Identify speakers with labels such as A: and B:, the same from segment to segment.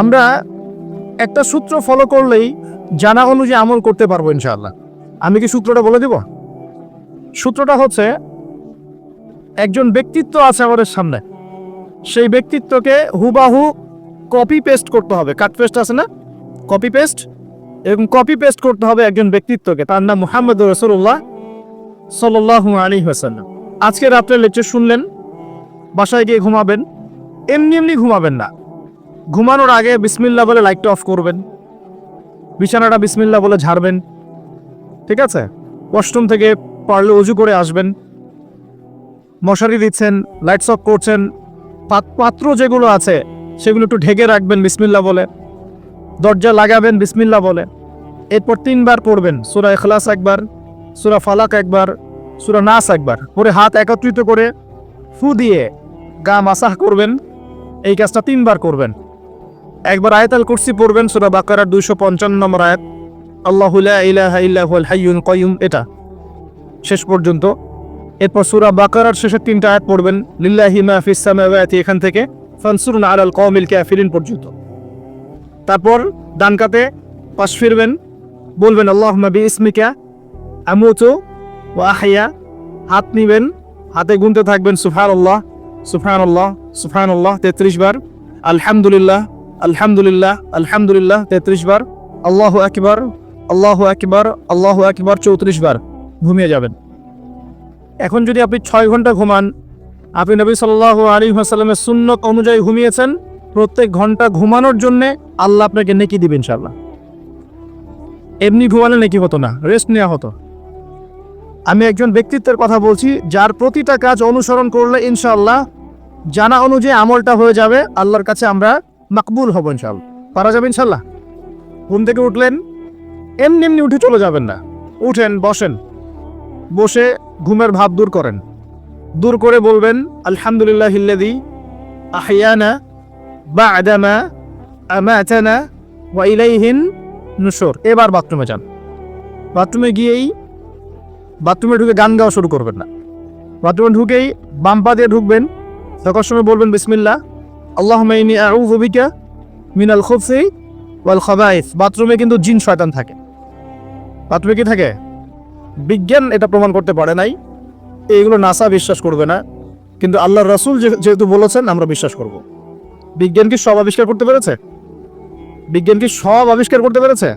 A: আমরা একটা সূত্র ফলো করলেই জানা অনুযায়ী আমল করতে পারব ইনশাআল্লাহ। আমি কি সূত্রটা বলে দেব? সূত্রটা হচ্ছে, একজন ব্যক্তিত্ব আছে আমাদের সামনে। সেই ব্যক্তিত্বকে হুবাহু কপি পেস্ট করতে হবে। কাট পেস্ট আছে না? কপি পেস্ট এরকম কপি পেস্ট করতে হবে একজন ব্যক্তিত্বকে। তার নাম মুহাম্মদ রসুল্লাহ সাল্লাহ আলী হাসাল্লাম আজকে রাত্রে লেকচার শুনলেন, বাসায় গিয়ে ঘুমাবেন। এমনি এমনি ঘুমাবেন না। ঘুমানোর আগে বিসমিল্লা বলে লাইটটা অফ করবেন। বিছানাটা বিসমিল্লা বলে ঝাড়বেন। ঠিক আছে? ওয়াশরুম থেকে পারলে উজু করে আসবেন। মশারি দিচ্ছেন, লাইটস অফ করছেন। পাত- পাত্র যেগুলো আছে, সেগুলো একটু ঢেকে রাখবেন বিসমিল্লা বলে। দরজা লাগাবেন বিসমিল্লা বলে। এরপর তিনবার পড়বেন, সুরা এখলাস একবার, সুরা ফালাক একবার, সুরা নাস একবার। পরে হাত একত্রিত করে ফু দিয়ে গা মাসাহ করবেন। এই কাজটা তিনবার করবেন। একবার আয়াতাল কুরসি পড়বেন, সুরা বাকারার দুইশো পঞ্চান্ন নম্বর আয়াত। আল্লাহুল্লাহ ইলাহা ইল্লাহুল হাইয়ুন কয়ুম এটা। শেষ পর্যন্ত। এরপর সুরা বাকারার শেষের তিনটা আয়াত পড়বেন, লিল্লাহি মা ফিস সামাওয়াতি, এখান থেকে, ফানসুরুন আলাল কওমিল কাফিরিন পর্যন্ত। তারপর ডান কাতে পাশ ফিরবেন, বলবেন, আল্লাহুম্মা বিইসমিকা, আমুতু ওয়া আহইয়া। হাত নিবেন, হাতে গুনতে থাকবেন, সুবহানাল্লাহ সুবহানাল্লাহ সুবহানাল্লাহ 33 বার, আলহামদুলিল্লাহ আলহামদুলিল্লাহ আলহামদুলিল্লাহ 33 বার। আল্লাহ আকবার আল্লাহ আকবার আল্লাহ আকবার 34 বার ঘুমিয়ে যাবেন। এখন যদি আপনি ছয় ঘণ্টা ঘুমান, আপনি নবী সাল্লাহ আলী হাসাল্লামের সুন্নত অনুযায়ী ঘুমিয়েছেন, প্রত্যেক ঘণ্টা ঘুমানোর জন্যে আল্লাহ আপনাকে নেকি দিবেন ইনশাল্লাহ এমনি ঘুমালে নেকি হতো না রেস্ট নেওয়া হতো। আমি একজন ব্যক্তিত্বের কথা বলছি, যার প্রতিটা কাজ অনুসরণ করলে ইনশাল্লাহ জানা অনুযায়ী আমলটা হয়ে যাবে, আল্লাহর কাছে আমরা মাকবুল হব ইনশাআল্লাহ। পারা যাবে ইনশাল্লাহ ঘুম থেকে উঠলেন, এমনি এমনি উঠে চলে যাবেন না। উঠেন, বসেন। বসে ঘুমের ভাব দূর করেন। দূর করে বলবেন, আলহামদুলিল্লাহ হিল্লাদি আহিয়ানা বা আদামা আমাতানা ওয়া ইলাইহিন নুসুর এবার বাথরুমে যান। বাথরুমে গিয়েই বাথরুমে ঢুকে গান গাওয়া শুরু করবেন না। বাথরুমে ঢুকেই বাম্পা দিয়ে ঢুকবেন। তখন সময় বলবেন, বিসমিল্লাহ। আল্লাহ মাইনি আউযু বিকা মিনাল খুবসি ওয়াল খাবাইস। বাথরুমে কিন্তু জিন শয়তান থাকে। বাথরুমে কি থাকে? বিজ্ঞান এটা প্রমাণ করতে পারে নাই। এইগুলো নাসা বিশ্বাস করবে না। কিন্তু আল্লাহ রাসূল যেহেতু বলেছেন, আমরা বিশ্বাস করব। বিজ্ঞান কি সব আবিষ্কার করতে পেরেছে? বিজ্ঞান কি সব আবিষ্কার করতে পেরেছে?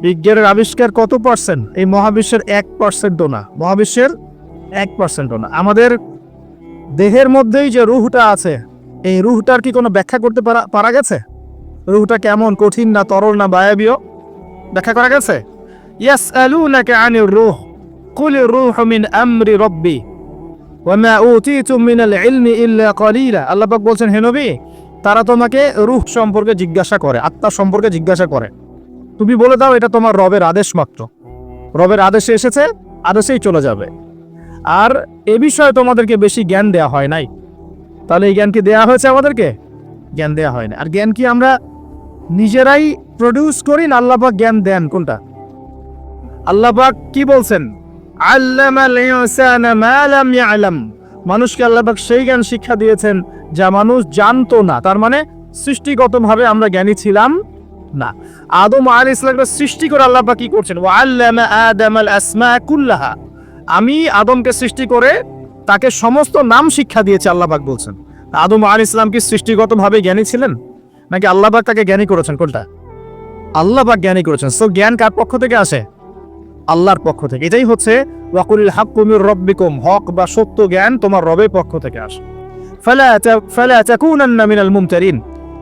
A: বিজ্ঞানের আবিষ্কার কত পার্সেন্ট? এই মহাবিশ্বের এক পার্সেন্টও না। মহাবিশ্বের এক পার্সেন্টও না। আমাদের দেহের মধ্যেই যে রুহটা আছে এই রুহটার কি কোনো ব্যাখ্যা করতে পারা পারা গেছে? রুহটা কেমন কঠিন না তরল না বায়াবীয়? ব্যাখ্যা করা গেছে? ইয়াসআলুনাকা আনির রূহ, কুল রূহ মিন আমরি রব্বি ওয়ামা উতিতুম মিনাল ইলমি ইল্লা কলিলা। আল্লাহ পাক বলছেন, হে নবী, তারা তোমাকে রূহ সম্পর্কে জিজ্ঞাসা করে, আত্মা সম্পর্কে জিজ্ঞাসা করে। তুমি বলে দাও, এটা তোমার রবের আদেশ মাত্র। রবের আদেশে এসেছে, আদেশেই চলে যাবে। আর এ বিষয়ে তোমাদেরকে বেশি জ্ঞান দেয়া হয় নাই। তাহলে এই জ্ঞান কি দেয়া হয়েছে আমাদেরকে? জ্ঞান দেয়া হয় না আর জ্ঞান কি আমরা নিজেরাই প্রডিউস করি না আল্লাপাক জ্ঞান দেন? কোনটা? আল্লাপাক কি বলছেন? মানুষকে আল্লাপাক সেই জ্ঞান শিক্ষা দিয়েছেন যা মানুষ জানতো না। তার মানে সৃষ্টিগতভাবে আমরা জ্ঞানী ছিলাম না। আদম আলাইহিস সালামকে সৃষ্টি করে আল্লাহ পাক কি করছেন? আল আমি আদমকে সৃষ্টি করে তাকে সমস্ত নাম শিক্ষা দিয়েছে আল্লাহ পাক বলছেন। আদম আলাইহিস ইসলাম কি সৃষ্টিগতভাবে জ্ঞানী ছিলেন? নাকি আল্লাহ পাক তাকে জ্ঞানী করেছেন? কোনটা? আল্লাহ পাক জ্ঞানী করেছেন। সো জ্ঞান কার পক্ষ থেকে আসে? আল্লাহর পক্ষ থেকে। এটাই হচ্ছে, ওয়াকুলিল হাক্কু মির রব্বিকুম হক বা সত্য জ্ঞান তোমার রবের পক্ষ থেকে আসে। ফালা তাকুনান্না মিনাল মুমতারিন।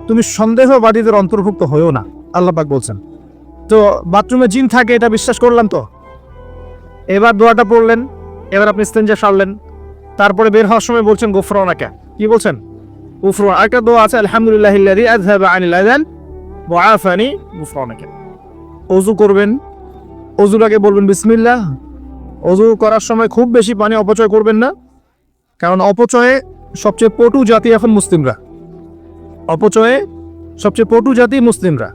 A: তুমি সন্দেহবাদীদের অন্তর্ভুক্ত হয়েও না, আল্লাহ পাক বলছেন। তো, বাথরুমে জিন থাকে, এটা বিশ্বাস করলাম তো? এবার দোয়াটা পড়লেন, এবার আপনি স্তেঞ্জা সারলেন। তারপরে বের হওয়ার সময় বলছেন, গোফরানাকে। কি বলছেন? উফরান আরেকটা দোয়া আছে, আলহামদুলিল্লাহ আযহাবা আনিল আযান ওয়া আফানি গুফরানাকে। ওযু করবেন অজুর আগে বলবেন, বিসমিল্লাহ। অজু করার সময় খুব বেশি পানি অপচয় করবেন না, কারণ অপচয়ে সবচেয়ে পটু জাতি এখন মুসলিমরা। অপচয়ে সবচেয়ে পটু জাতি মুসলিমরা।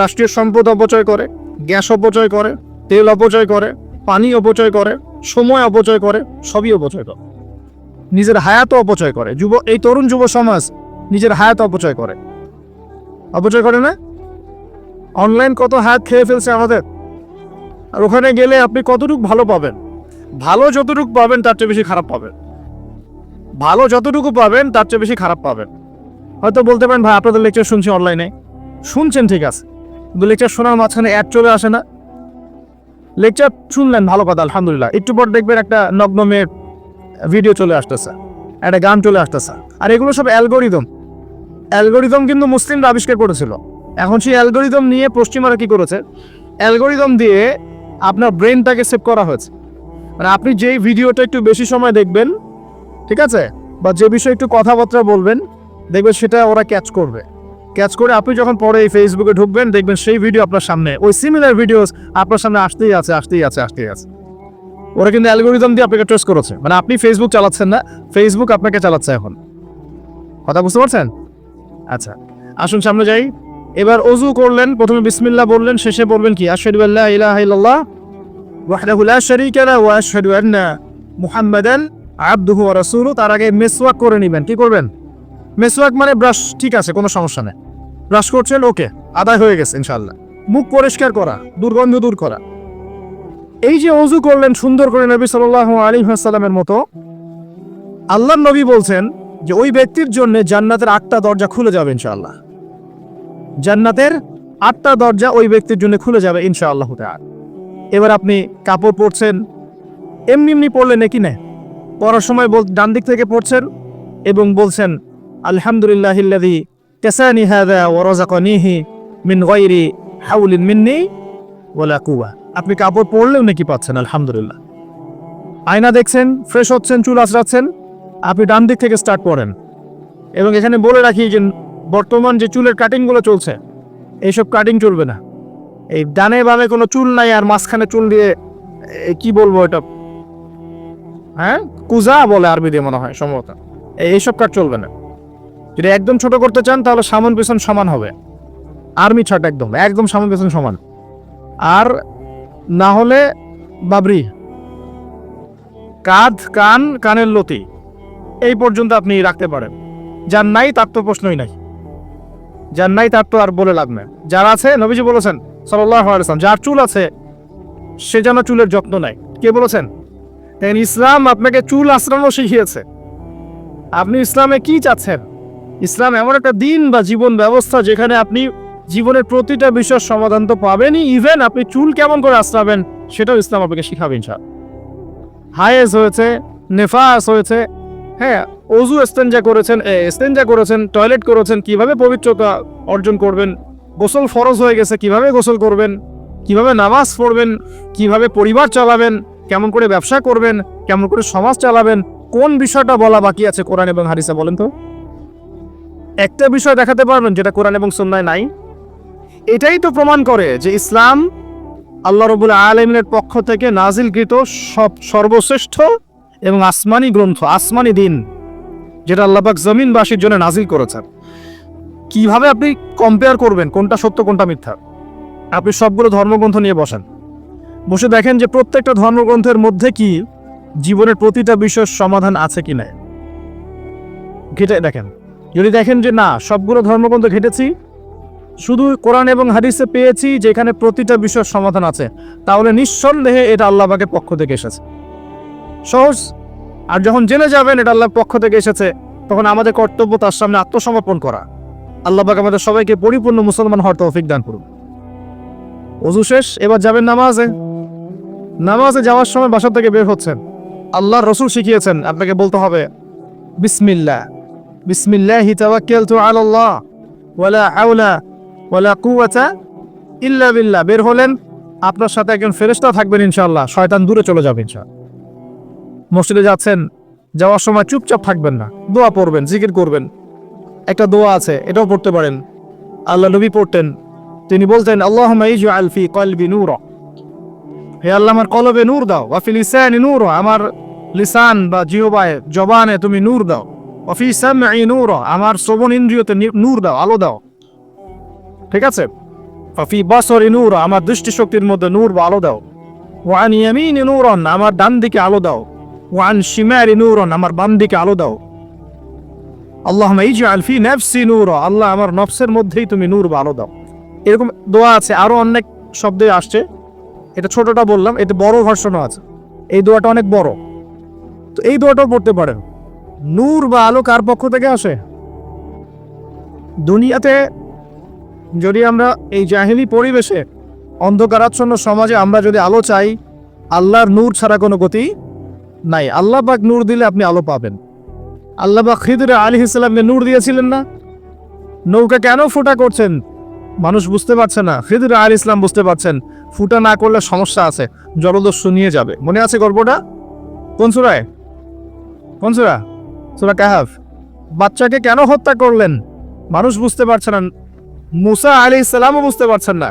A: রাষ্ট্রীয় সম্পদ অপচয় করে, গ্যাস অপচয় করে, তেল অপচয় করে, পানি অপচয় করে, সময় অপচয় করে, সবই অপচয় করে। নিজের হায়াতও অপচয় করে। যুব, এই তরুণ যুব সমাজ নিজের হায়াত অপচয় করে। অপচয় করে না? অনলাইন কত হায়াত খেয়ে ফেলছে আমাদের? আর ওখানে গেলে আপনি কতটুকু ভালো পাবেন? ভালো যতটুকু পাবেন, তার চেয়ে বেশি খারাপ পাবেন। ভালো যতটুকু পাবেন, তার চেয়ে বেশি খারাপ পাবেন। হয়তো বলতে পারেন, ভাই, আপনাদের লেকচার শুনছি অনলাইনে শুনছেন, ঠিক আছে। কিন্তু লেকচার শোনার মাঝখানে অ্যাড চলে আসে না। লেকচার শুনলেন, ভালো কথা, আলহামদুলিল্লাহ। একটু পর দেখবেন একটা নগ্ন মেয়ের ভিডিও চলে আসতেছে। একটা গান চলে আসতেছে। আর এগুলো সব অ্যালগোরিদম অ্যালগোরিদম কিন্তু মুসলিমরা আবিষ্কার করেছিল। এখন সেই অ্যালগোরিদম নিয়ে পশ্চিমারা কি করেছে? অ্যালগোরিদম দিয়ে আপনার ব্রেনটাকে সেভ করা হয়েছে। মানে আপনি যেই ভিডিওটা একটু বেশি সময় দেখবেন, ঠিক আছে? বা যে বিষয়ে একটু কথাবার্তা বলবেন, দেখবেন সেটা ওরা ক্যাচ করবে। ক্যাচ করে আপনি যখন পরে এই ফেসবুকে ঢুকবেন, দেখবেন সেই ভিডিও আপনার সামনে। ওই সিমিলার ভিডিওস আপনার সামনে আসতেই আছে আসতেই আছে আসতেই আছে। ওরা কিন্তু অ্যালগোরিদম দিয়ে আপনাকে ট্রেস করেছে। মানে আপনি ফেসবুক চালাচ্ছেন না ফেসবুক আপনাকে চালাচ্ছে এখন। কথা বুঝতে পারছেন? আচ্ছা আসুন সামনে যাই। এবার অজু করলেন, প্রথমে বিসমিল্লাহ বললেন, শেষে বলবেন কি? আশহাদু আল্লা ইলাহা ইল্লাল্লাহ, ওয়াহদাহু লা শারীকা লাহু ওয়া আশহাদু আন্না মুহাম্মাদান আবদুহু ওয়া তার আগে মেসওয়াক করে নেবেন। কি করবেন? মেসওয়াক মানে ব্রাশ, ঠিক আছে, কোনো সমস্যা নেই। ব্রাশ করছেন, ওকে, আদায় হয়ে গেছে, ইনশাআল্লাহ। মুখ পরিষ্কার করা, দুর্গন্ধ দূর করা। এই যে অজু করলেন, সুন্দর করে নবী সাল্লাল্লাহু আলাইহি ওয়াসাল্লামের মতো আল্লাহ নবী বলছেন যে ওই ব্যক্তির জন্য জান্নাতের আটটা দরজা খুলে যাবে ইনশাআল্লাহ। জান্নাতের আটটা দরজা ওই ব্যক্তির জন্য খুলে যাবে ইনশাআল্লাহ তাআলা। এবার আপনি কাপড় পরছেন, এমনি এমনি পড়লেন নাকি না? পড়ার সময় বল ডান দিক থেকে পড়ছেন এবং বলছেন, আলহামদুলিল্লাহ ইল্লাযী কাসানি হাযা ওয়া রাযাকানিহি মিন গায়রি হাওলিন মিন্নি ওয়ালা কুওয়া। আপনি কাপড় পরলেও নাকি পাচ্ছেন, আলহামদুলিল্লাহ। আয়না দেখছেন ফ্রেশ হচ্ছেন, চুল আঁচড়াচ্ছেন, আপনি ডান দিক থেকে স্টার্ট করেন এবং এখানে বলে রাখি যে বর্তমান যে চুলের কাটিংগুলো চলছে, এইসব কাটিং চলবে না। এই ডানে বামে কোনো চুল নাই আর মাঝখানে চুল দিয়ে কি বলব এটা? হ্যাঁ? কুজা বলে আরবি দিয়ে মনে হয়, সম্ভবত। এই- এইসব কাট চলবে না। যদি একদম ছোট করতে চান, তাহলে সামন পেছন সমান হবে। আর্মি ছাট একদম একদম সামন পেছন সমান। আর না হলে বাবরি। কাঁধ, কান, কানের লতি, এই পর্যন্ত আপনি রাখতে পারেন। যার নাই তার তো প্রশ্নই নাই। যার নাই তার তো আর বলে লাভ নেই। যার আছে, নবীজি বলেছেন আলাইসালাম যার চুল আছে, সে যেন চুলের যত্ন নেয়। কে বলেছেন? দেখেন, ইসলাম আপনাকে চুল আশ্রামও শিখিয়েছে। আপনি ইসলামে কি চাচ্ছেন? ইসলাম এমন একটা দিন বা জীবন ব্যবস্থা যেখানে আপনি জীবনের প্রতিটা বিষয়ের সমাধান তো পাবেনই। ইভেন আপনি চুল কেমন করে আশ্রাবেন সেটাও ইসলাম আপনাকে শিখাবে ইনশাল হায়েস হয়েছে নেফাস হয়েছে হ্যাঁ অজু এস্তেঞ্জা করেছেন এ, এস্তেঞ্জা করেছেন টয়লেট করেছেন কীভাবে পবিত্রতা অর্জন করবেন গোসল ফরজ হয়ে গেছে কীভাবে গোসল করবেন কীভাবে নামাজ পড়বেন কীভাবে পরিবার চালাবেন কেমন করে ব্যবসা করবেন কেমন করে সমাজ চালাবেন কোন বিষয়টা বলা বাকি আছে কোরআন এবং হারিসা বলেন তো? একটা বিষয় দেখাতে পারবেন যেটা কোরআন এবং সন্ন্যায় নাই। এটাই তো প্রমাণ করে যে ইসলাম আল্লাহ রবুল আলমিনের পক্ষ থেকে নাজিলকৃত সব সর্বশ্রেষ্ঠ এবং আসমানি গ্রন্থ, আসমানি দিন, যেটা আল্লাহবাক জমিনবাসীর জন্য নাজিল করেছেন। কীভাবে আপনি কম্পেয়ার করবেন কোনটা সত্য, কোনটা মিথ্যা? আপনি সবগুলো ধর্মগ্রন্থ নিয়ে বসেন। বসে দেখেন যে প্রত্যেকটা ধর্মগ্রন্থের মধ্যে কি জীবনের প্রতিটা বিষয়ের সমাধান আছে কি না ঘেটে দেখেন। যদি দেখেন যে না, সবগুলো ধর্মগ্রন্থ ঘেটেছি শুধু কোরআন এবং হাদিসে পেয়েছি যেখানে প্রতিটা বিষয়ের সমাধান আছে। তাহলে নিঃসন্দেহে এটা আল্লাহবাকের পক্ষ থেকে এসেছে। সহজ। আর যখন জেনে যাবেন এটা আল্লাহর পক্ষ থেকে এসেছে, তখন আমাদের কর্তব্য তার সামনে আত্মসমর্পণ করা। আল্লাহবাক আমাদের সবাইকে পরিপূর্ণ মুসলমান হওয়ার তৌফিক দান করুন। অজু শেষ, এবার যাবেন নামাজে। নামাজে যাওয়ার সময় বাসা থেকে বের হচ্ছেন। আল্লাহর রসুল শিখিয়েছেন, আপনাকে বলতে হবে, বিসমিল্লাহ। বিসমিল্লাহ তাওয়াক্কালতু আলাল্লাহ। ওয়ালা হাওলা ওয়ালা কুওয়াতা ইল্লা বিল্লাহ। বের হলেন, আপনার সাথে একজন ফেরেশতা থাকবেন ইনশাল্লাহ শয়তান দূরে চলে যাবে ইনশাআল্লাহ। মসজিদে যাচ্ছেন, যাওয়ার সময় চুপচাপ থাকবেন না, দোয়া পড়বেন, জিকির করবেন। একটা দোয়া আছে, এটাও পড়তে পারেন। আল্লাহ নবী পড়তেন, তিনি বলতেন আল্লাহ ইজআল ফি কলবি নূরা। হে আল্লাহ, আমার কলবে নূর দাও, ওয়া ফি লিসানি নূর। আমার লিসান বা জিহবায়, জবানে তুমি নূর দাও। ফি সামঈ নূর। আমার শ্রবণ ইন্দ্রিয়তে নূর দাও, আলো দাও। ঠিক আছে? ফি বাসরি নূর, আমার দৃষ্টিশক্তির মধ্যে নূর বা আলো দাও। ওয়ান ইয়ামিনি নূরন, আমার ডান দিকে আলো দাও। ওয়ান শিমারি নূরন, আমার বাম দিকে আলো দাও। আল্লাহ আলফি নেফসি নূর, আল্লাহ আমার নফসের মধ্যেই তুমি নূর ভালো দাও। এরকম দোয়া আছে, আরও অনেক শব্দে আসছে। এটা ছোটটা বললাম, এতে বড় ভার্সনও আছে। এই দোয়াটা অনেক বড়। তো এই দোয়াটাও পড়তে পারেন। নূর বা আলো কার পক্ষ থেকে আসে? দুনিয়াতে যদি আমরা এই জাহিলি পরিবেশে অন্ধকারাচ্ছন্ন সমাজে আমরা যদি আলো চাই, আল্লাহর নূর ছাড়া কোনো গতি নাই। আল্লাহ পাক নূর দিলে আপনি আলো পাবেন। আল্লাহ পাক খিদরে আলী ইসলামকে নূর দিয়েছিলেন না? নৌকা কেন ফুটা করছেন? মানুষ বুঝতে পারছে না। খিদরে আলী ইসলাম বুঝতে পারছেন। ফুটা না করলে সমস্যা আছে, জলদস্যু নিয়ে যাবে। মনে আছে গল্পটা? কোন সুরায়? কোন সুরা? সুরা কাহাফ। বাচ্চাকে কেন হত্যা করলেন? মানুষ বুঝতে পারছে না। মুসা আলী ইসলামও বুঝতে পারছেন না।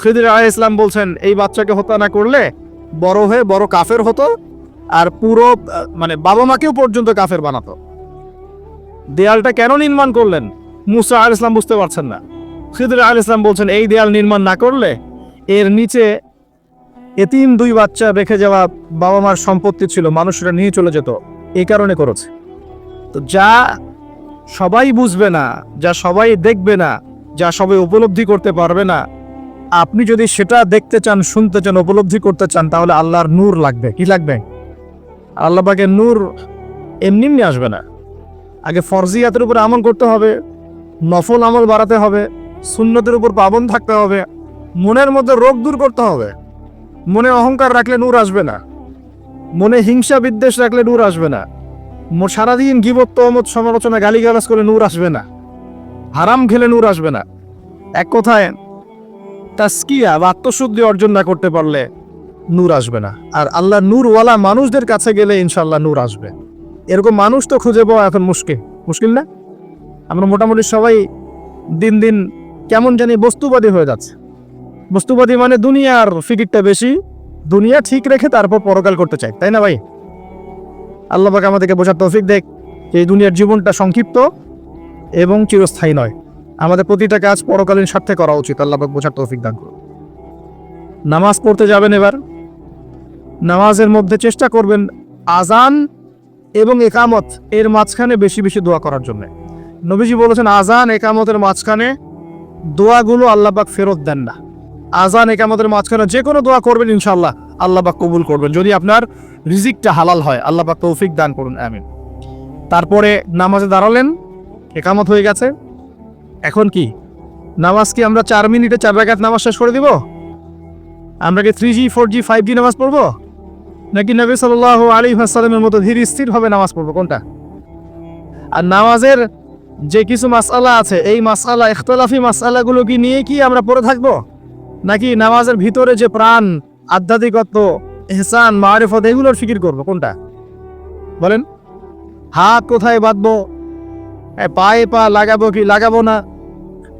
A: খিদির আলী ইসলাম বলছেন, এই বাচ্চাকে হত্যা না করলে বড় হয়ে বড় কাফের হতো আর পুরো মানে বাবা মাকেও পর্যন্ত কাফের বানাতো। দেয়ালটা কেন নির্মাণ করলেন? মুসা আল ইসলাম বুঝতে পারছেন না। খিদির আল ইসলাম বলছেন, এই দেয়াল নির্মাণ না করলে এর নিচে এতিম দুই বাচ্চা রেখে যাওয়া বাবা মার সম্পত্তি ছিল, মানুষরা নিয়ে চলে যেত। এই কারণে করেছে। তো যা সবাই বুঝবে না, যা সবাই দেখবে না যা সবাই উপলব্ধি করতে পারবে না। আপনি যদি সেটা দেখতে চান, শুনতে চান, উপলব্ধি করতে চান, তাহলে আল্লাহর নূর লাগবে। কি লাগবে? আল্লাহ পাকের নূর এমনি এমনি আসবে না। আগে ফরজিয়াতের উপর আমল করতে হবে, নফল আমল বাড়াতে হবে, সুন্নতের উপর পাবন থাকতে হবে, মনের মধ্যে রোগ দূর করতে হবে। মনে অহংকার রাখলে নূর আসবে না। মনে হিংসা বিদ্বেষ রাখলে নূর আসবে না। সারাদিন গিবত তহমত সমালোচনা, গালিগালাজ করে নূর আসবে না। হারাম খেলে নূর আসবে না। এক কথায় তাস্কিয়া বা আত্মশুদ্ধি অর্জন না করতে পারলে নূর আসবে না। আর আল্লাহ নূরওয়ালা মানুষদের কাছে গেলে ইনশাল্লাহ নূর আসবে। এরকম মানুষ তো খুঁজে পাওয়া এখন মুশকিল। মুশকিল না? আমরা মোটামুটি সবাই দিন দিন কেমন জানি বস্তুবাদী হয়ে যাচ্ছে। বস্তুবাদী মানে দুনিয়ার ফিকিরটা বেশি, দুনিয়া ঠিক রেখে তারপর পরকাল করতে চাই তাই না ভাই? আল্লাহ আমাদেরকে বোঝার তৌফিক দেখ, এই দুনিয়ার জীবনটা সংক্ষিপ্ত এবং চিরস্থায়ী নয়। আমাদের প্রতিটা কাজ পরকালীন স্বার্থে করা উচিত। আল্লাহ বোঝার তৌফিক দান করুন। নামাজ পড়তে যাবেন এবার। নামাজের মধ্যে চেষ্টা করবেন আজান এবং একামত এর মাঝখানে বেশি বেশি দোয়া করার জন্য। নবীজি বলেছেন, আজান একামতের মাঝখানে দোয়াগুলো আল্লাহ পাক ফেরত দেন না। আজান একামতের মাঝখানে যে কোনো দোয়া করবেন ইনশাল্লাহ আল্লাহ পাক কবুল করবেন। যদি আপনার রিজিকটা হালাল হয়, আল্লাহ পাক তৌফিক দান করুন, আমিন। তারপরে নামাজে দাঁড়ালেন। একামত হয়ে গেছে। এখন কি? নামাজ কি আমরা চার মিনিটে চার রাকাত নামাজ শেষ করে দিব? আমরা কি three G four G five G নামাজ পড়ব? নাকি নবী সাল আলী হাসালামের মতো ধীর স্থিরভাবে নামাজ পড়ব? কোনটা? আর নামাজের যে কিছু মাসালা আছে, এই মাসালা ইখতলাফি মাসালাগুলো কি নিয়ে কি আমরা পড়ে থাকব? নাকি নামাজের ভিতরে যে প্রাণ, আধ্যাত্মিকত্ব এহসান মারেফত, এগুলোর ফিকির করব? কোনটা? বলেন। হাত কোথায় বাঁধবো? পায়ে পা লাগাবো কি লাগাবো না?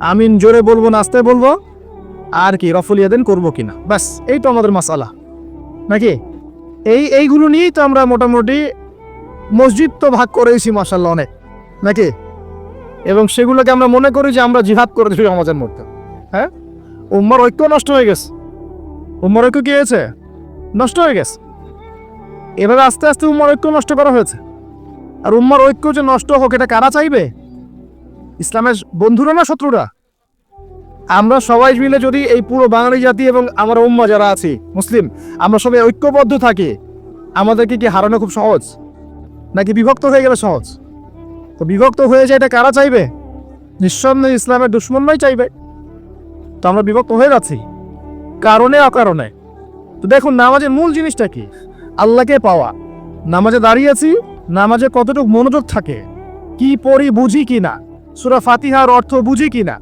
A: আমিন জোরে বলব না আস্তে বলব? আর কি রফলিয়াদেন করব কিনা ব্যাস, এই তো আমাদের মাসালা। নাকি? এই, এইগুলো নিয়েই তো আমরা মোটামুটি মসজিদ তো ভাগ করেছি মাসাল্লাহ অনেক। নাকি? এবং সেগুলোকে আমরা মনে করি যে আমরা জিহাদ করেছি সমাজের মধ্যে। হ্যাঁ? উম্মার ঐক্য নষ্ট হয়ে গেছে। উম্মার ঐক্য কি হয়েছে? নষ্ট হয়ে গেছে। এভাবে আস্তে আস্তে উম্মার ঐক্য নষ্ট করা হয়েছে। আর উম্মার ঐক্য যে নষ্ট হোক, এটা কারা চাইবে? ইসলামের বন্ধুরা না শত্রুরা? আমরা সবাই মিলে যদি এই পুরো বাঙালি জাতি এবং আমার উম্মা যারা আছি, মুসলিম, আমরা সবাই ঐক্যবদ্ধ থাকি, আমাদেরকে কি হারানো খুব সহজ? নাকি বিভক্ত হয়ে গেলে সহজ? তো বিভক্ত হয়ে যায় এটা কারা চাইবে? নিঃসন্দেহে ইসলামের দুশ্মনরাই চাইবে। তো আমরা বিভক্ত হয়ে যাচ্ছি। কারণে অকারণে। তো দেখুন, নামাজের মূল জিনিসটা কি? আল্লাহকে পাওয়া। নামাজে দাঁড়িয়েছি নামাজে কতটুকু মনোযোগ থাকে, কি পড়ি বুঝি কি না সুরা ফাতিহার অর্থ বুঝি কি না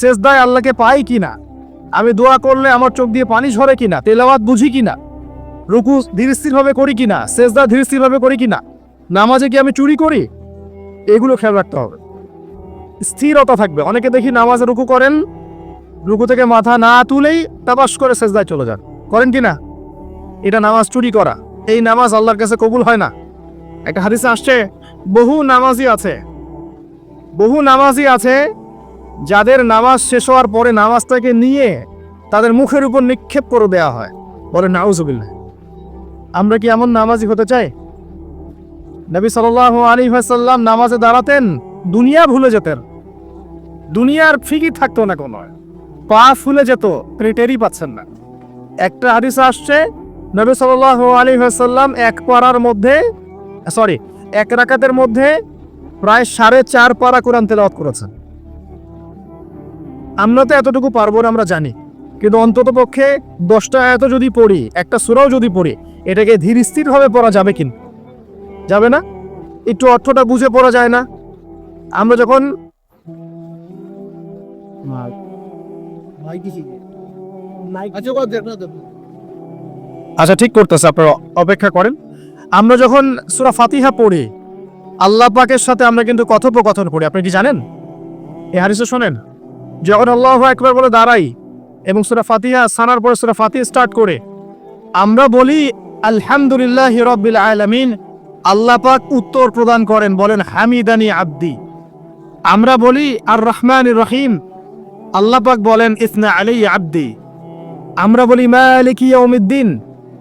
A: শেষদায় আল্লাহকে পাই কি না আমি দোয়া করলে আমার চোখ দিয়ে পানি ঝরে কিনা, তেলাওয়াত বুঝি কিনা, রুকু ধীরস্থিরভাবে করি কি না শেষদা ধীরস্থিরভাবে করি কি না নামাজে কি আমি চুরি করি? এগুলো খেয়াল রাখতে হবে। স্থিরতা থাকবে। অনেকে দেখি নামাজে রুকু করেন, রুকু থেকে মাথা না তুলেই তাবাস করে শেষদায় চলে যান। করেন কি না এটা নামাজ চুরি করা। এই নামাজ আল্লাহর কাছে কবুল হয় না। একটা হাদিসে আসছে, বহু নামাজি আছে। বহু নামাজি আছে, যাদের নামাজ শেষ হওয়ার পরে নামাজটাকে নিয়ে তাদের মুখের উপর নিক্ষেপ করে দেওয়া হয়। বলে নাউজুবিল্লাহ আমরা কি এমন নামাজি হতে চাই? নবী সাল আলী নামাজে দাঁড়াতেন, দুনিয়া ভুলে যেতেন। দুনিয়ার ফিকি থাকতো না কোনো। পা ফুলে যেত তিনি টেরই পাচ্ছেন না। একটা হাদিস আসছে নবী সাল্লাল্লাহু আলাইহি ওয়াসাল্লাম এক পারার মধ্যে সরি এক রাকাতের মধ্যে প্রায় সাড়ে চার পারা কোরআন তেলাওয়াত করেছেন। আমরা তো এতটুকু পারব না আমরা জানি। কিন্তু অন্তত পক্ষে দশটা আয়াত যদি পড়ি একটা সুরাও যদি পড়ি এটাকে ধীর স্থিরভাবে পড়া যাবে কিনা? যাবে না? একটু অর্থটা বুঝে পড়া যায় না? আমরা যখন আচ্ছা ঠিক করতেছে, আপনারা অপেক্ষা করেন। আমরা যখন সুরা ফাতিহা পড়ি, আল্লাহ পাকের সাথে আমরা কিন্তু কথোপকথন করি আপনি কি জানেন? এই হারিসে শোনেন? যখন আল্লাহ একবার বলে দাঁড়াই এবং সুরা ফাতিহা সানার পরে সুরা ফাতিহা স্টার্ট করে, আমরা বলি, আলহামদুলিল্লাহ রব্বিল আলামিন। আল্লাহ পাক উত্তর প্রদান করেন, বলেন, হামিদানি আব্দি। আমরা বলি আর রহমান রহিম। আল্লাহ পাক বলেন, ইসনা আলী আব্দি। আমরা বলি, মালিক ইয়াউমিদ্দিন।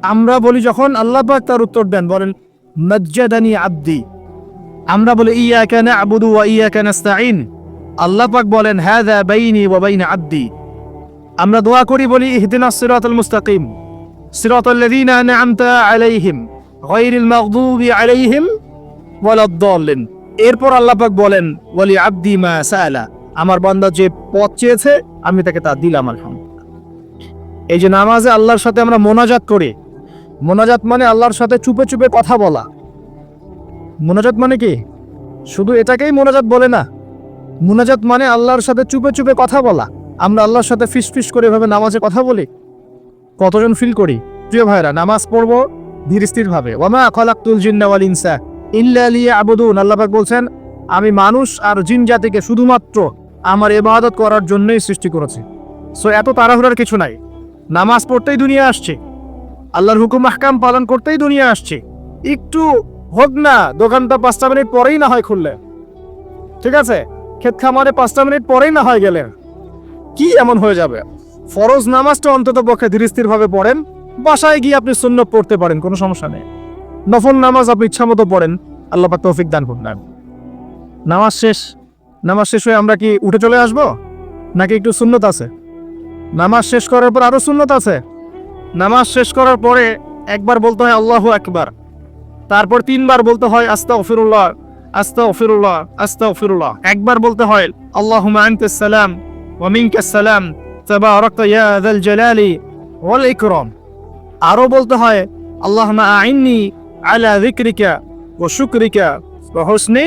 A: আমরা বলি যখন আল্লাহ পাক তার উত্তর দেন, বলেন মজ্জাদানি আব্দি। আমরা বলি, ইয়াকা আবুদু ওয়া ইয়াকা নাস্তাঈন। আল্লাহ পাক বলেন, হাযা বাইনি ওয়া বাইনা আব্দি। আমরা দোয়া করি, বলি, ইহদিনাস সিরাতাল মুস্তাকিম। সিরাতাল লাযীনা আন'আমতা আলাইহিম, গায়রিল মাগদুবি আলাইহিম ওয়ালাদ-দাল্লিন এরপর আল্লাহ পাক বলেন, ওয়ালি আব্দি মা সাআলা। আমার বান্দা যে পথ চেয়েছে, আমি তাকে তা দিলাম, আলহামদুলিল্লাহ। এই যে নামাজে আল্লাহর সাথে আমরা মোনাজাত করি মোনাজাত মানে আল্লাহর সাথে চুপে চুপে কথা বলা। মোনাজাত মানে কি? শুধু এটাকেই মোনাজাত বলে না। মোনাজাত মানে আল্লাহর সাথে চুপে চুপে কথা বলা। আমরা আল্লাহর সাথে ফিস ফিস করে এভাবে নামাজে কথা বলি। কতজন ফিল করি? প্রিয় ভাইরা নামাজ পড়ব ধীর স্থির ভাবে ওমা খলাকুল জিন্না ওয়াল ইনসা ইল্লা আবুদুন বলছেন, আমি মানুষ আর জিন জাতিকে শুধুমাত্র আমার ইবাদত করার জন্যই সৃষ্টি করেছি। সো এত তাড়াহুড়ার কিছু নাই। নামাজ পড়তেই দুনিয়া আসছে। আল্লাহর হুকুম আহকাম পালন করতেই দুনিয়া আসছে। একটু হোক না, দোকানটা পাঁচটা মিনিট পরেই না হয় খুললে। ঠিক আছে? ক্ষেত খামারে পাঁচটা মিনিট পরেই না হয় গেলে। কি এমন হয়ে যাবে? ফরজ নামাজটা অন্তত পক্ষে ধীর স্থিরভাবে পড়েন। বাসায় গিয়ে আপনি শূন্য পড়তে পারেন, কোনো সমস্যা নেই। নফল নামাজ আপনি ইচ্ছা মতো পড়েন। আল্লাহ তৌফিক দান করুন নামাজ শেষ। নামাজ শেষ হয়ে আমরা কি উঠে চলে আসব? নাকি একটু শূন্যত আছে? নামাজ শেষ করার পর আরও শূন্যত আছে? নামাজ শেষ করার পরে একবার বলতে হয় আল্লাহ একবার তারপর তিনবার বলতে হয় আস্তা অফিরুল্লাহ আস্তা অফিরুল্লাহ আস্তা অফিরুল্লাহ একবার বলতে হয় আল্লাহ সালাম ওয়ামিনকাস সালাম, তাবারাকতা ইয়া যাল জালালি ওয়াল ইকরাম। আরও বলতে হয় আল্লাহ আইননি আলা যিকরিকা ওয়া শুকরিকা ওয়া হুসনি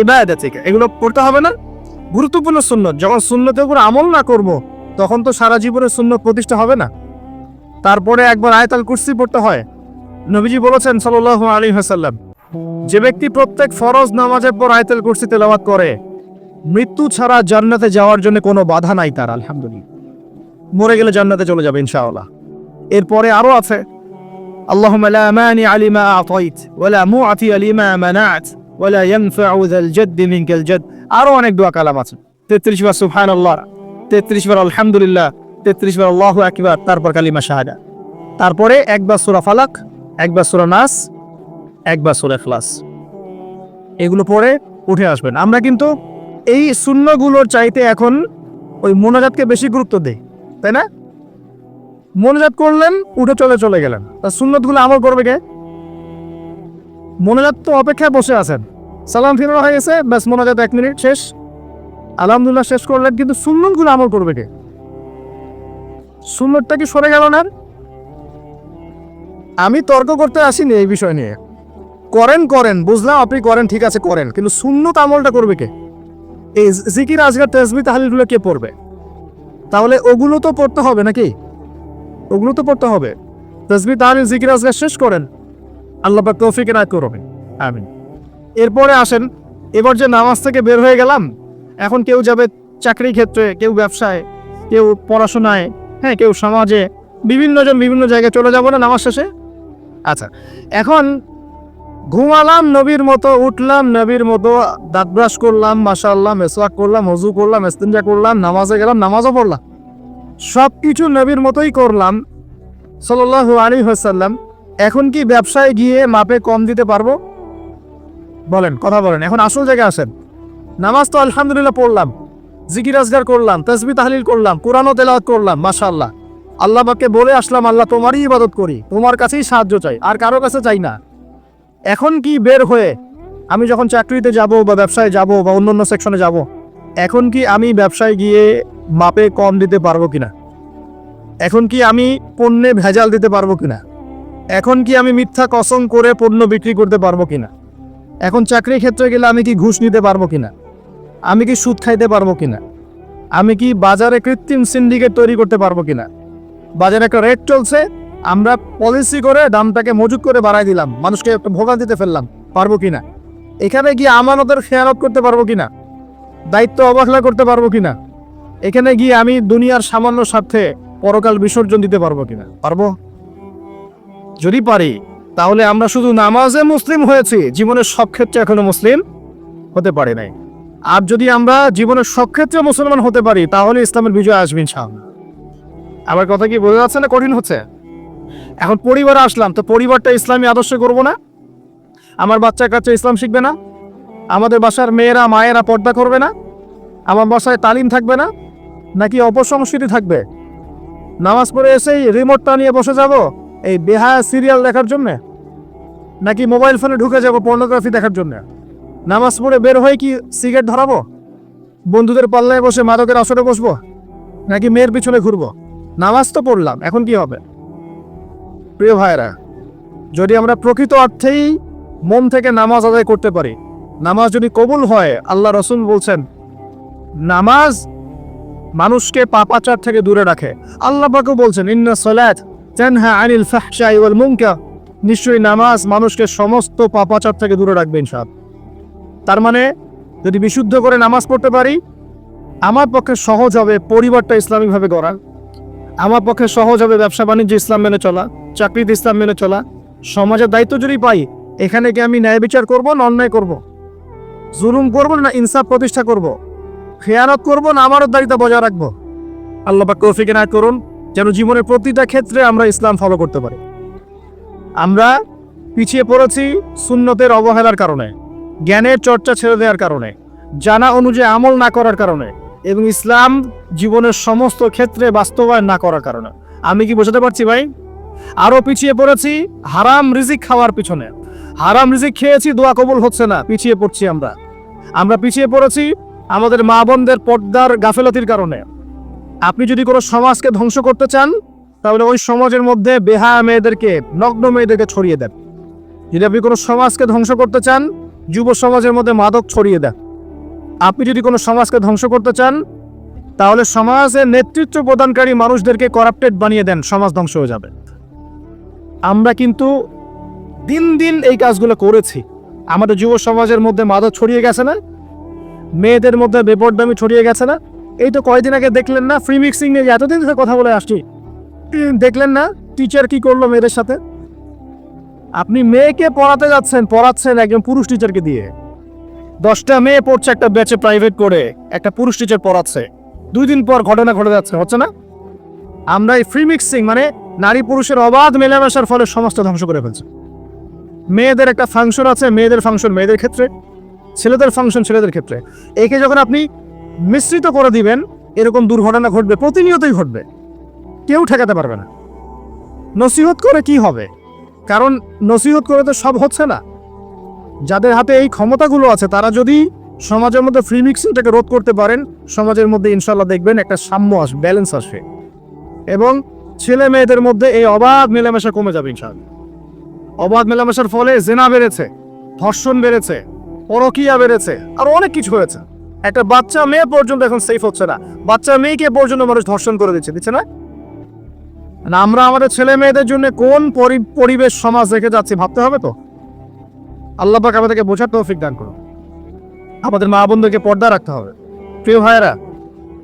A: ইবাদাতিকা। এগুলো পড়তে হবে না। গুরুত্বপূর্ণ সুন্নত। যখন সুন্নতের উপর আমল না করব, তখন তো সারা জীবনের সুন্নত প্রতিষ্ঠা হবে না। তারপরে একবার আয়তাল কুরসি পড়তে হয় নবীজি বলেছেন সাল্লাল্লাহু আলাইহি ওয়াসাল্লাম যে ব্যক্তি প্রত্যেক ফরজ নামাজের পর আয়তাল কুরসি তেলাওয়াত করে মৃত্যু ছাড়া জান্নাতে যাওয়ার জন্য কোনো বাধা নাই তার আলহামদুলিল্লাহ মরে গেলে জান্নাতে চলে যাবে ইনশাআল্লাহ এরপরে আরো আছে اللهم لا مانع لما أعطيت ولا معطي لما منعت ولا ينفع ذا الجد منك الجد আরো অনেক দোয়া কালাম আছে তেত্রিশ বার সুবহান আল্লাহ তেত্রিশ বার আলহামদুলিল্লাহ তেত্রিশ বার আল্লাহু আকবার, তারপর কালিমা শাহাদা। তারপরে একবার সূরা ফালাক, একবার সূরা নাস, একবার সূরা ইখলাস। এগুলো পরে উঠে আসবেন। আমরা কিন্তু এই শূন্যগুলোর চাইতে এখন ওই মোনাজাতকে বেশি গুরুত্ব দেই, তাই না? মোনাজাত করলেন, উঠে চলে চলে গেলেন। তা সুন্নতগুলো আমল করবে কে? মোনাজাত তো অপেক্ষায় বসে আছেন। সালাম ফিরানো হয়ে গেছে, ব্যাস মোনাজাত এক মিনিট শেষ। আলহামদুলিল্লাহ শেষ করলেন, কিন্তু সুন্নতগুলো আমল করবে কে? সুন্নতটা কি সরে গেল না? আমি তর্ক করতে আসিনি এই বিষয় নিয়ে। করেন করেন, বুঝলাম আপনি করেন, ঠিক আছে, করেন। কিন্তু সুন্নত আমলটা করবে কে? এই জিকির আজগার তেজবি তাহলিলগুলো কে পড়বে? তাহলে ওগুলো তো পড়তে হবে নাকি? ওগুলো তো পড়তে হবে। তসবি তাহলিল, জিকির, আজগার শেষ করেন। আল্লাহ তৌফিক না করবে আমিন। এরপরে আসেন, এবার যে নামাজ থেকে বের হয়ে গেলাম, এখন কেউ যাবে চাকরি ক্ষেত্রে, কেউ ব্যবসায়, কেউ পড়াশোনায় হ্যাঁ কেউ সমাজে বিভিন্ন জন বিভিন্ন জায়গায় চলে যাব না নামাজ শেষে? আচ্ছা এখন ঘুমালাম নবীর মতো, উঠলাম নবীর মতো, দাঁত ব্রাশ করলাম মাশাল্লাহ মেসওয়াক করলাম, হজু করলাম ইস্তিনজা করলাম, নামাজে গেলাম, নামাজও পড়লাম। সব কিছু নবীর মতোই করলাম, সাল্লাল্লাহু আলাইহি ওয়াসাল্লাম। এখন কি ব্যবসায় গিয়ে মাপে কম দিতে পারব? বলেন, কথা বলেন। এখন আসল জায়গায় আসেন। নামাজ তো আলহামদুলিল্লাহ পড়লাম। জিকির আজগার করলাম তসবি তাহলিল করলাম, কোরআনও তেলাওয়াত করলাম, মাশাআল্লাহ। আল্লাহ পাককে বলে আসলাম, আল্লাহ তোমারই ইবাদত করি, তোমার কাছেই সাহায্য চাই, আর কারও কাছে চাই না। এখন কি বের হয়ে আমি যখন চাকরিতে যাব বা ব্যবসায় যাব বা অন্য অন্য সেকশনে যাব, এখন কি আমি ব্যবসায় গিয়ে মাপে কম দিতে পারব কিনা? এখন কি আমি পণ্যে ভেজাল দিতে পারব কিনা? এখন কি আমি মিথ্যা কসম করে পণ্য বিক্রি করতে পারব কিনা? এখন চাকরির ক্ষেত্রে গেলে আমি কি ঘুষ নিতে পারব কিনা? আমি কি সুদ খাইতে পারব কিনা? আমি কি বাজারে কৃত্রিম সিন্ডিকেট তৈরি করতে পারব কিনা? বাজারে একটা রেট চলছে, আমরা পলিসি করে দামটাকে মজুত করে বাড়াই দিলাম, মানুষকে একটা ভোগান্তিতে ফেললাম, পারব কিনা? এখানে গিয়ে আমানতের খেয়ালত করতে পারব কিনা? দায়িত্ব অবহেলা করতে পারব কিনা? এখানে গিয়ে আমি দুনিয়ার সামান্য স্বার্থে পরকাল বিসর্জন দিতে পারব কিনা? পারব? যদি পারি, তাহলে আমরা শুধু নামাজে মুসলিম হয়েছি, জীবনের সব ক্ষেত্রে এখনও মুসলিম হতে পারি নাই। আর যদি আমরা জীবনের সব ক্ষেত্রে মুসলমান হতে পারি, তাহলে ইসলামের বিজয় আসবে ইনশাআল্লাহ। আমার কথা কি বোঝা যাচ্ছে না কঠিন হচ্ছে? এখন পরিবারে আসলাম, তো পরিবারটা ইসলামী আদর্শ করব না? আমার বাচ্চা কাচ্চা ইসলাম শিখবে না? আমাদের বাসার মেয়েরা, মায়েরা পর্দা করবে না? আমার বাসায় তালিম থাকবে না? নাকি অপসংস্কৃতি থাকবে? নামাজ পড়ে এসেই রিমোটটা নিয়ে বসে যাব? এই বেহায়া সিরিয়াল দেখার জন্য? নাকি মোবাইল ফোনে ঢুকে যাব পর্নোগ্রাফি দেখার জন্য? নামাজ পড়ে বের হয়ে কি সিগারেট ধরাবো? বন্ধুদের পাল্লায় বসে মাদকের আসরে বসবো? নাকি মেয়ের পিছনে ঘুরবো? নামাজ তো পড়লাম, এখন কি হবে? প্রিয় ভাইরা যদি আমরা প্রকৃত অর্থেই মন থেকে নামাজ আদায় করতে পারি, নামাজ যদি কবুল হয়, আল্লাহ রসুল বলছেন, নামাজ মানুষকে পাপাচার থেকে দূরে রাখে। আল্লাহ পাকও বলছেন, ইন্না সলাত তানহা আনিল ফাহশাই ওয়াল মুনকার। নিশ্চয়ই নামাজ মানুষকে সমস্ত পাপাচার থেকে দূরে রাখবে ইনশাআল্লাহ। তার মানে যদি বিশুদ্ধ করে নামাজ পড়তে পারি, আমার পক্ষে সহজ হবে পরিবারটা ইসলামিকভাবে গড়া। আমার পক্ষে সহজ হবে ব্যবসা বাণিজ্য ইসলাম মেনে চলা, চাকরিতে ইসলাম মেনে চলা। সমাজের দায়িত্ব যদি পাই, এখানে কি আমি ন্যায় বিচার করব না অন্যায় করব? জুলুম করব না ইনসাফ প্রতিষ্ঠা করব? খেয়ানত করব না আমারও দায়িত্ব বজায় রাখব? আল্লাহ পাক তৌফিক না করুন, যেন জীবনের প্রতিটা ক্ষেত্রে আমরা ইসলাম ফলো করতে পারি। আমরা পিছিয়ে পড়েছি সুন্নতের অবহেলার কারণে। জ্ঞানের চর্চা ছেড়ে দেওয়ার কারণে, জানা অনুযায়ী আমল না করার কারণে এবং ইসলাম জীবনের সমস্ত ক্ষেত্রে বাস্তবায়ন না করার কারণে। আমি কি বোঝাতে পারছি ভাই? আরও পিছিয়ে পড়েছি, হারাম রিজিক খাওয়ার পিছনে। হারাম রিজিক খেয়েছি, দোয়া কবুল হচ্ছে না, পিছিয়ে পড়ছি আমরা। আমরা পিছিয়ে পড়েছি আমাদের মা বোনদের পর্দার গাফেলতির কারণে। আপনি যদি কোনো সমাজকে ধ্বংস করতে চান, তাহলে ওই সমাজের মধ্যে বেহা মেয়েদেরকে, নগ্ন মেয়েদেরকে ছড়িয়ে দেন। যদি আপনি কোনো সমাজকে ধ্বংস করতে চান যুব সমাজের মধ্যে মাদক ছড়িয়ে দেন আপনি যদি কোনো সমাজকে ধ্বংস করতে চান, তাহলে সমাজের নেতৃত্ব প্রদানকারী মানুষদেরকে করাপ্টেড বানিয়ে দেন, সমাজ ধ্বংস হয়ে যাবে। আমরা কিন্তু দিন দিন এই কাজগুলো করেছি। আমাদের যুব সমাজের মধ্যে মাদক ছড়িয়ে গেছে না, মেয়েদের মধ্যে বেপরদামি ছড়িয়ে গেছে না। এই তো কয়দিন আগে দেখলেন না ফ্রি মিক্সিং নিয়ে এতদিন কথা বলে আসছি। দেখলেন না টিচার কি করল মেয়েদের সাথে? আপনি মেয়েকে পড়াতে যাচ্ছেন, পড়াচ্ছেন একজন পুরুষ টিচারকে দিয়ে। দশটা মেয়ে পড়ছে একটা ব্যাচে প্রাইভেট করে, একটা পুরুষ টিচার পড়াচ্ছে। দুই দিন পর ঘটনা ঘটে যাচ্ছে, হচ্ছে না? আমরা এই ফ্রি মিক্সিং মানে নারী পুরুষের অবাধ মেলামেশার ফলে সমাজটা ধ্বংস করে ফেলছে। মেয়েদের একটা ফাংশন আছে, মেয়েদের ফাংশন মেয়েদের ক্ষেত্রে, ছেলেদের ফাংশন ছেলেদের ক্ষেত্রে। একে যখন আপনি মিশ্রিত করে দিবেন, এরকম দুর্ঘটনা ঘটবে, প্রতিনিয়তই ঘটবে। কেউ ঠেকাতে পারবে না। নসিহত করে কি হবে? কারণ নসিহত করে তো সব হচ্ছে না। যাদের হাতে এই ক্ষমতাগুলো আছে, তারা যদি সমাজের মধ্যে ফ্রি মিক্সিংটাকে রোধ করতে পারেন, সমাজের মধ্যে ইনশাল্লাহ দেখবেন একটা সাম্য আসবে ব্যালেন্স আসবে। এবং ছেলে মেয়েদের মধ্যে এই অবাধ মেলামেশা কমে যাবে ইনশাল্লাহ অবাধ মেলামেশার ফলে জেনা বেড়েছে, ধর্ষণ বেড়েছে, পরকিয়া বেড়েছে, আর অনেক কিছু হয়েছে। একটা বাচ্চা মেয়ে পর্যন্ত এখন সেফ হচ্ছে না। বাচ্চা মেয়েকে পর্যন্ত মানুষ ধর্ষণ করে দিচ্ছে দিচ্ছে না না? আমরা আমাদের ছেলে মেয়েদের জন্য কোন পরি- পরিবেশ, সমাজ রেখে যাচ্ছি ভাবতে হবে তো? আল্লাহ পাক আমাদেরকে বোঝার তৌফিক দান করুন। আমাদের মা বোনদেরকে পর্দা রাখতে হবে। প্রিয় ভাইয়েরা,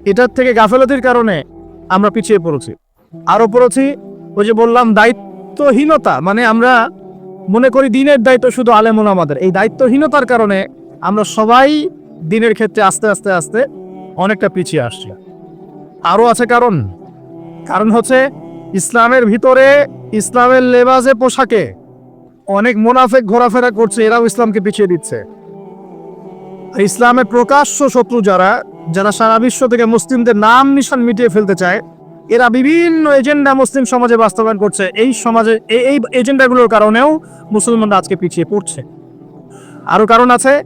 A: এটার থেকে গাফেলতির কারণে আমরা পিছিয়ে পড়েছি। আরও পড়েছি, ওই যে বললাম, দায়িত্বহীনতা মানে আমরা মনে করি দিনের দায়িত্ব শুধু আলেমন আমাদের। এই দায়িত্বহীনতার কারণে আমরা সবাই দিনের ক্ষেত্রে আস্তে আস্তে আস্তে অনেকটা পিছিয়ে আসছি। আরও আছে কারণ। কারণ হচ্ছে ইসলামের ভিতরে ইসলামের লেবাজে পোশাকে অনেক মোনাফেক ঘোরাফেরা করছে, এরাও ইসলামকে পিছিয়ে দিচ্ছে। ইসলামের প্রকাশ্য শত্রু যারা যারা সারা বিশ্ব থেকে মুসলিমদের নাম নিশান মিটিয়ে ফেলতে চায়, এরা বিভিন্ন এজেন্ডা মুসলিম সমাজে বাস্তবায়ন করছে। এই সমাজে, এই এজেন্ডাগুলোর কারণেও মুসলমানরা আজকে পিছিয়ে পড়ছে। আরও কারণ আছে,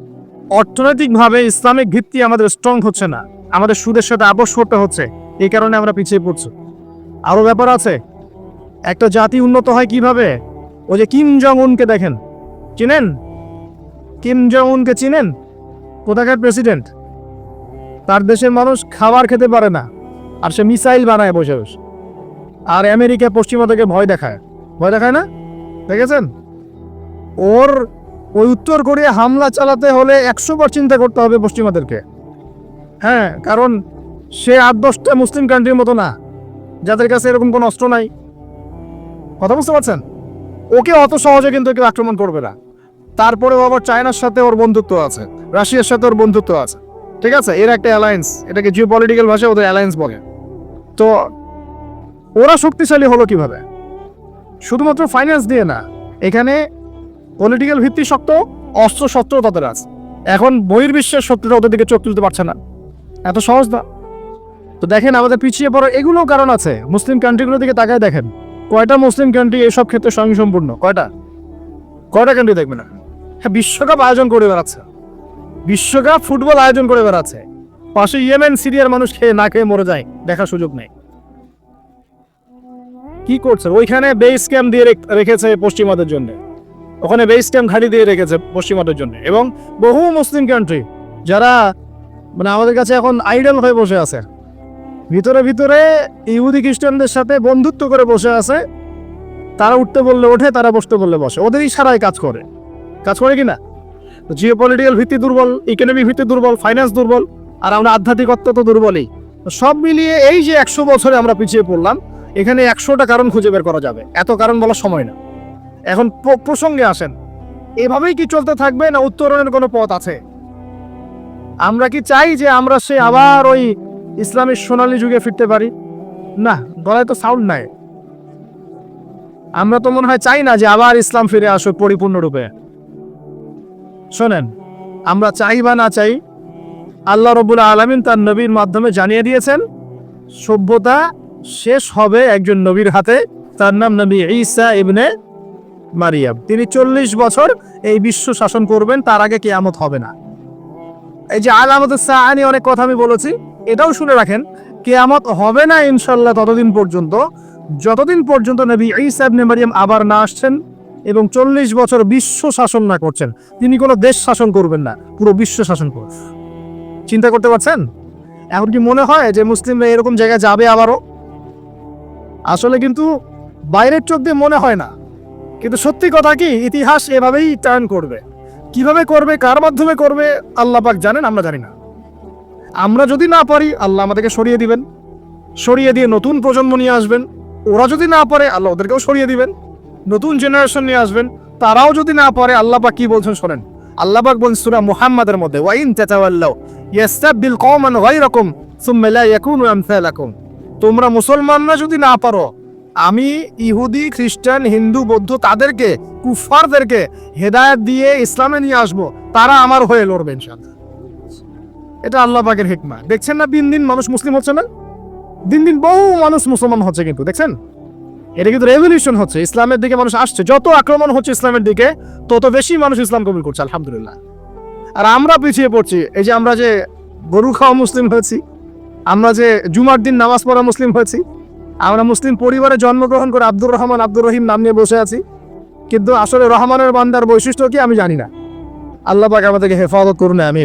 A: অর্থনৈতিকভাবে ইসলামিক ভিত্তি আমাদের স্ট্রং হচ্ছে না। আমাদের সুদের সাথে করতে হচ্ছে। এই কারণে আমরা পিছিয়ে পড়ছি। আরও ব্যাপার আছে। একটা জাতি উন্নত হয় কীভাবে? ওই যে কিম জং উনকে দেখেন। চিনেন? কিম জং উনকে চিনেন? কোথাকার প্রেসিডেন্ট? তার দেশের মানুষ খাবার খেতে পারে না, আর সে মিসাইল বানায় বসে বসে। আর আমেরিকা পশ্চিমা থেকে ভয় দেখায়। ভয় দেখায় না? দেখেছেন? ওর ওই উত্তর কোরিয়া হামলা চালাতে হলে একশো বার চিন্তা করতে হবে পশ্চিমাদেরকে। হ্যাঁ কারণ সে আট দশটা মুসলিম কান্ট্রির মতো না। যাদের কাছে এরকম কোনো অস্ত্র নাই। কথা বুঝতে পারছেন? ওকে অত সহজে কিন্তু কেউ আক্রমণ করবে না। তারপরেও আবার চায়নার সাথে ওর বন্ধুত্ব আছে, রাশিয়ার সাথে ওর বন্ধুত্ব আছে। ঠিক আছে? এর একটা অ্যালায়েন্স এটাকে জিও পলিটিক্যাল ভাষায় ওদের অ্যালায়েন্স বলে। তো ওরা শক্তিশালী হলো কীভাবে? শুধুমাত্র ফাইন্যান্স দিয়ে না, এখানে পলিটিক্যাল ভিত্তি শক্ত অস্ত্র শস্ত্র তাদের আছে। এখন বহির্বিশ্বের শত্রুরা ওদের দিকে চোখ তুলতে পারছে না। এত সহজ না। তো দেখেন আমাদের পিছিয়ে পড়ার এগুলোও কারণ আছে। মুসলিম কান্ট্রিগুলোর দিকে তাকায় দেখেন। কয়টা মুসলিম কান্ট্রি এসব ক্ষেত্রে স্বয়ংসম্পূর্ণ কয়টা? কয়টা কান্ট্রি দেখবেন? না হ্যাঁ বিশ্বকাপ আয়োজন করে বেড়াচ্ছে। বিশ্বকাপ ফুটবল আয়োজন করে বেড়াচ্ছে। পাশে ইয়েমেন, সিরিয়ার মানুষ খেয়ে না খেয়ে মরে যায়, দেখার সুযোগ নেই। কি করছে? ওইখানে বেস ক্যাম্প দিয়ে রেখেছে পশ্চিমাদের জন্য। ওখানে বেস ক্যাম্প ঘাড়ি দিয়ে রেখেছে পশ্চিমাদের জন্য। এবং বহু মুসলিম কান্ট্রি যারা মানে আমাদের কাছে এখন আইডল হয়ে বসে আছে। ভিতরে ভিতরে ইহুদি খ্রিস্টানদের সাথে বন্ধুত্ব করে বসে আছে। তারা উঠতে বললে ওঠে, তারা বসতে বললে বসে। ওদেরই সারাই কাজ করে। কাজ করে কি না? জিও পলিটিক্যাল ভিত্তি দুর্বল ইকোনমিক ভিত্তি দুর্বল ফাইন্যান্স দুর্বল, আর আমরা আধ্যাত্মিকত্ব তো দুর্বলই। সব মিলিয়ে এই যে একশো বছরে আমরা পিছিয়ে পড়লাম, এখানে একশোটা কারণ খুঁজে বের করা যাবে। এত কারণ বলার সময় না। এখন প্র- প্রসঙ্গে আসেন। এভাবেই কি চলতে থাকবে না উত্তরণের কোনো পথ আছে? আমরা কি চাই যে আমরা সে আবার ওই ইসলামের সোনালী যুগে ফিরতে পারি? না, গলায় তো সাউন্ড নাই। আমরা তো মনে হয় চাই না যে আবার ইসলাম ফিরে আসুক পরিপূর্ণরূপে। শোনেন, আমরা চাই বা না চাই, আল্লাহ রবুল আলমিন তার নবীর মাধ্যমে জানিয়ে দিয়েছেন, সভ্যতা শেষ হবে একজন নবীর হাতে, তার নাম নবী ঈসা ইবনে মারিয়াম। তিনি চল্লিশ বছর এই বিশ্ব শাসন করবেন, তার আগে কেয়ামত হবে না। এই যে আলামত সাহানি অনেক কথা আমি বলেছি এটাও শুনে রাখেন, কেয়ামত হবে না ইনশাল্লাহ ততদিন পর্যন্ত। যতদিন পর্যন্ত নবী ঈসা ইবনে মারিয়াম আবার না আসছেন এবং চল্লিশ বছর বিশ্ব শাসন না করছেন, তিনি কোনো দেশ শাসন করবেন না, পুরো বিশ্ব শাসন করবেন। চিন্তা করতে পারছেন? এখন কি মনে হয় যে মুসলিমরা এরকম জায়গায় যাবে আবারও? আসলে কিন্তু বাইরের চোখ দিয়ে মনে হয় না। কিন্তু সত্যি কথা কি, ইতিহাস এভাবেই টার্ন করবে। কীভাবে করবে, কার মাধ্যমে করবে, আল্লাহ পাক জানেন, আমরা জানি না। আমরা যদি না পারি, আল্লাহ আমাদেরকে সরিয়ে দিবেন। সরিয়ে দিয়ে নতুন প্রজন্ম নিয়ে আসবেন। ওরা যদি না পারে, আল্লাহ ওদেরকেও সরিয়ে দিবেন। নতুন জেনারেশন নিয়ে আসবেন। তারাও যদি না পারে, আল্লাহ পাক কি বলছেন শোনেন। আল্লাহ পাক বলছেন সূরা মুহাম্মাদের মধ্যে, ওয়াইন তাতাওয়াল্লাউ ইয়াস্তাবদিল কওমান গায়রাকুম সুম্মা লা ইয়াকুনু আমসালাকুম। তোমরা মুসলমানরা যদি না পারো, আমি ইহুদি, খ্রিস্টান, হিন্দু, বৌদ্ধ তাদেরকে কুফারদেরকে হেদায়েত দিয়ে ইসলামে নিয়ে আসব। তারা আমার হয়ে লড়বে ইনশাআল্লাহ। এটা আল্লাহ পাকের হিকমা। দেখছেন না দিন দিন মানুষ মুসলিম হচ্ছে না? দিন দিন বহু মানুষ মুসলমান হচ্ছে কিন্তু, দেখছেন? এটা কিন্তু রেভলিউশন হচ্ছে, ইসলামের দিকে মানুষ আসছে। যত আক্রমণ হচ্ছে ইসলামের দিকে, তত বেশি মানুষ ইসলাম কবুল করছে, আলহামদুলিল্লাহ। আর আমরা পিছিয়ে পড়ছি, এই যে আমরা যে গরু খাওয়া মুসলিম হয়েছি, আমরা যে জুমার দিন নামাজ পড়া মুসলিম হয়েছি, আমরা মুসলিম পরিবারে জন্মগ্রহণ করে আব্দুর রহমান, আব্দুর রহিম নাম নিয়ে বসে আছি, কিন্তু আসলে রহমানের বান্দার বৈশিষ্ট্য কি আমি জানি না। আল্লাহ পাক আমাদেরকে হেফাজত করুন আমি